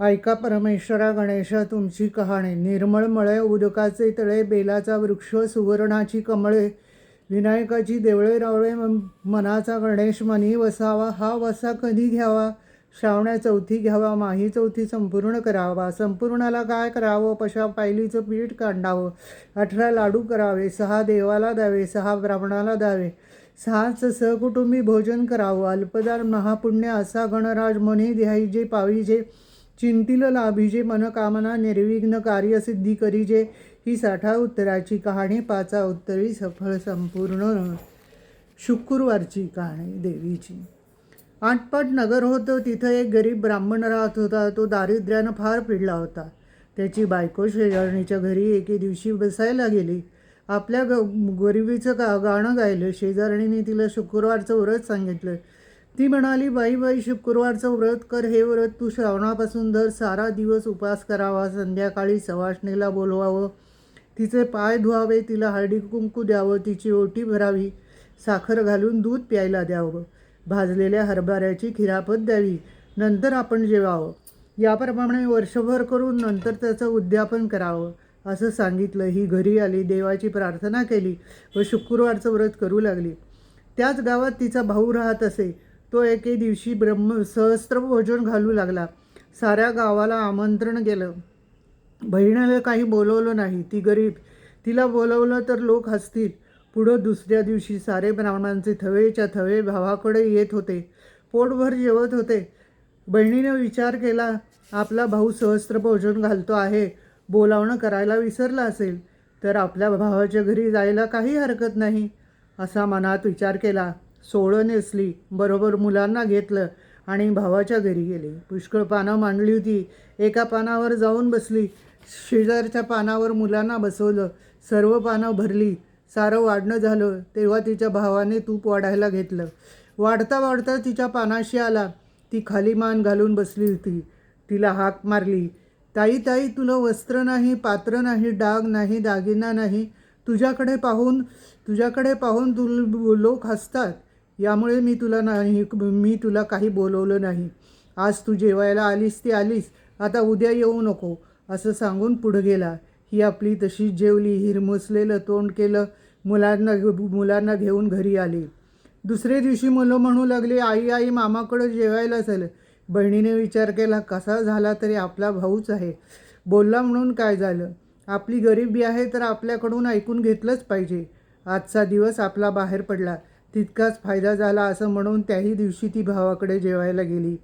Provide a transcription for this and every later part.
ऐका परमेश्वरा गणेशा तुमची कहाणी. निर्मळ मळे उदकाचे तळे बेलाचा वृक्ष सुवर्णाची कमळे विनायकाची देवळे रावळे म- मनाचा गणेश मनी वसावा हा वसा कधी घ्यावा? श्रावण्या चौथी घ्यावा माही चौथी संपूर्ण करावा. संपूर्णाला काय करावं? पशा पायलीचं पीठ काढावं अठरा लाडू करावे सहा देवाला द्यावे सहा ब्राह्मणाला द्यावे. सहाच सहकुटुंबी भोजन करावं. अल्पदार महापुण्य असा गणराज मनी पावी पाविजे. चिंतील लाभिजे मनकामना निर्विघ्न कार्यसिद्धी करीजे ही साठा उत्तराची कहाणी पाचा उत्तरी सफळ संपूर्ण शुक्रवारची कहाणी देवीची. आटपाट नगर होतं तिथं एक गरीब ब्राह्मण राहत होता तो दारिद्र्यानं फार पिडला होता. त्याची बायको शेजारणीच्या घरी एके दिवशी बसायला गेली. आपल्या ग गरिबीचं गा गाणं गायलं शेजारणीने तिला शुक्रवारचं व्रत सांगितलं. ती म्हणाली बाई बाई शुक्रवारचं व्रत कर हे व्रत तू श्रावणापासून दर सारा दिवस उपास करावा संध्याकाळी सवाष्णीला बोलवावं तिचे पाय धुवावे तिला हळदी कुंकू द्यावं तिची ओटी भरावी साखर घालून दूध प्यायला द्यावं भाजलेल्या हरभऱ्याची खिरापत द्यावी नंतर आपण जेवावं. याप्रमाणे वर्षभर करून नंतर त्याचं उद्यापन करावं असं सांगितलं. ही घरी आली देवाची प्रार्थना केली व शुक्रवारचं व्रत करू लागली. त्याच गावात तिचा भाऊ राहत असे. तो एके दिवशी ब्रह्म सहस्त्र भोजन घालू लागला. साऱ्या गावाला आमंत्रण केलं बहिणीला काही बोलवलं नाही. ती गरीब. तिला बोलवलं तर लोक हसतील. पुढं दुसऱ्या दिवशी सारे ब्राह्मणांचे थवेच्या थवे भावाकडे येत होते. पोटभर जेवत होते. बहिणीने विचार केला आपला भाऊ सहस्त्र भोजन घालतो आहे. बोलावणं करायला विसरला असेल. तर आपल्या भावाच्या घरी जायला काही हरकत नाही. असा मनात विचार केला. सोळं नेसली बरोबर मुलांना घेतलं आणि भावाच्या घरी गेली. पुष्कळ पानं मांडली होती. एका पानावर जाऊन बसली. शेजारच्या पानावर मुलांना बसवलं. सर्व पानं भरली. सारं वाढणं झालं. तेव्हा तिच्या भावाने तूप वाढायला घेतलं. वाढता वाढता तिच्या पानाशी आला. ती खाली मान घालून बसली होती. तिला हाक मारली. ताई ताई तुला वस्त्र नाही पात्र नाही डाग नाही दागिना नाही. तुझ्याकडे पाहून तुझ्याकडे पाहून तु लोक हसतात. यामुळे मी तुला नाही मी तुला काही बोलवलं नाही. आज तू जेवायला आलीस ती आलीस. आता उद्या येऊ नको असं सांगून पुढं गेला. ही आपली तशीच जेवली हिरमुसलेलं तोंड केलं मुलांना मुलांना घेऊन घरी आली. दुसरे दिवशी मुलं म्हणू लागली आई आई मामाकडं जेवायला झालं बहिणीने विचार केला कसा झाला तरी आपला भाऊच आहे. बोलला म्हणून काय झालं? आपली गरिबी आहे तर आपल्याकडून ऐकून घेतलंच पाहिजे. आजचा दिवस आपला बाहेर पडला. तितकाच फायदा झाला असं म्हणून त्याही दिवशी ती भावाकडे जेवायला गेली.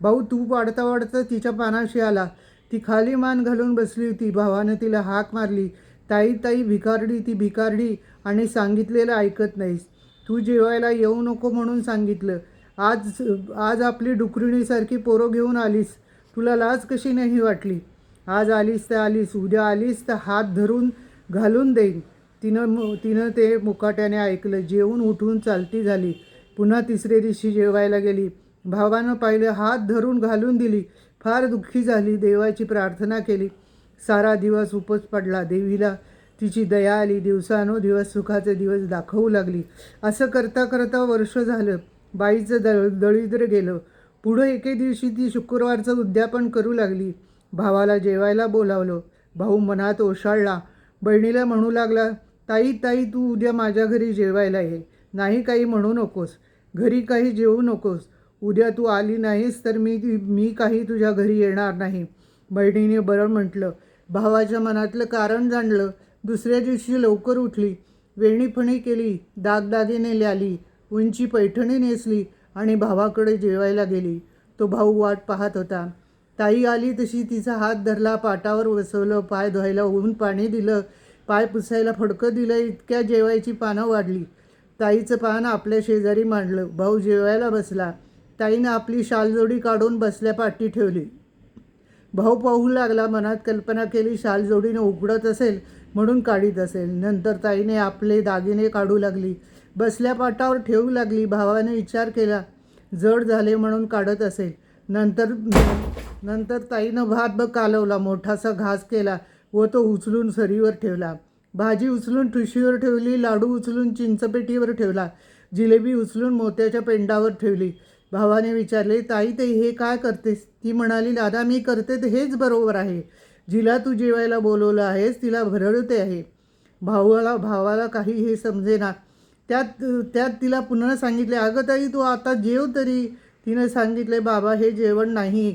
भाऊ तूप वाढता वाढता तिच्या पानाशी आला. ती खाली मान घालून बसली होती. भावानं तिला हाक मारली. ताई ताई भिकारडी ती भिकारडी आणि सांगितलेलं ऐकत नाहीस. तू जेवायला येऊ नको म्हणून सांगितलं. आज आज आपली डुकरिणीसारखी पोरं घेऊन आलीस. तुला लाज कशी नाही वाटली? आज आलीस तर आलीस. उद्या आलीस तर हात धरून घालून देईन. तिनं मु- तिनं ते मुकाट्याने ऐकलं. जेवून उठून चालती झाली. पुन्हा तिसरे दिवशी जेवायला गेली. भावानं पाहिलं हात धरून घालून दिली. फार दुःखी झाली. देवाची प्रार्थना केली. सारा दिवस उपच पडला. देवीला तिची दया आली. दिवसानुदिवस सुखाचे दिवस दाखवू लागली. असं करता करता वर्ष झालं. बाईचं दळ दळिद्र गेलं. पुढं एके दिवशी ती शुक्रवारचं उद्यापन करू लागली. भावाला जेवायला बोलावलं. भाऊ मनात ओशाळला. बहिणीला म्हणू लागला ताई ताई तू उद्या माझ्या घरी जेवायला ये. नाही काही म्हणू नकोस. घरी काही जेवू नकोस. उद्या तू आली नाहीस तर मी मी काही तुझ्या घरी येणार नाही. बहिणीने बरं म्हटलं. भावाच्या मनातलं कारण जाणलं. दुसऱ्या दिवशी लवकर उठली. वेणीफणी केली. दागदागिने ल्याली. उंची पैठणी नेसली आणि भावाकडे जेवायला गेली. तो भाऊ वाट पाहत होता. ताई आली तशी तिचा हात धरला पाटावर बसवलं पाय धुवायला ऊन पाणी दिलं. पाय पुसायला फडकं दिलं इतक्या जेवायची पानं वाढली. ताईचं पान आपल्या शेजारी मांडलं. भाऊ जेवायला बसला. ताईनं आपली शालजोडी काढून बसल्या पाठी ठेवली. भाऊ पाहू लागला मनात कल्पना केली शालजोडीनं उघडत असेल म्हणून काढीत असेल. नंतर ताईने आपले दागिने काढू लागली. बसल्या पाटावर ठेवू लागली. भावाने विचार केला जड झाले म्हणून काढत असेल. नंतर नंतर ताईनं भात ब कालवला. मोठासा घास केला. व तो उचलून सरीवर ठेवला. भाजी उचलून ठुशीवर ठेवली लाडू उचलून चिंचपेटीवर ठेवला जिलेबी उचलून मोत्याच्या पेंडावर ठेवली. भावाने विचारले ताई ते हे काय करतेस? ती म्हणाली दादा मी करते ते हेच बरोबर आहे. जिला तू जेवायला बोलवलं आहेस तिला भरडते आहे. भावाला भावाला काही हे समजेना. त्यात त्यात तिला पुन्हा सांगितले अगं ताई तू आता जेव तरी. तिनं सांगितले बाबा हे जेवण नाही.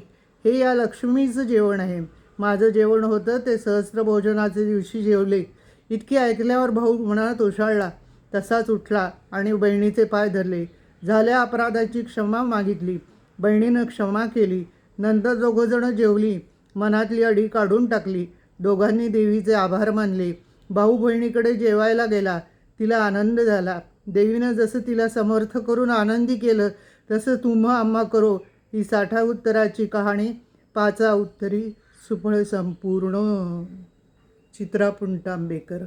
हे या लक्ष्मीचं जेवण आहे. माझं जेवण होतं ते सहस्त्र भोजनाच्या दिवशी जेवले. इतकी ऐकल्यावर भाऊ मनात ओशाळला. तसाच उठला आणि बहिणीचे पाय धरले. झाल्या अपराधाची क्षमा मागितली. बहिणीनं क्षमा केली. नंतर दोघंजणं जेवली. मनातली अडी काढून टाकली. दोघांनी देवीचे आभार मानले. भाऊ बहिणीकडे जेवायला गेला. तिला आनंद झाला. देवीनं जसं तिला समर्थ करून आनंदी केलं तसं तुम्हा आम्हा करो. ही साठा उत्तराची कहाणी पाचा उत्तरी सुफळ संपूर्ण चित्रा आंबेकर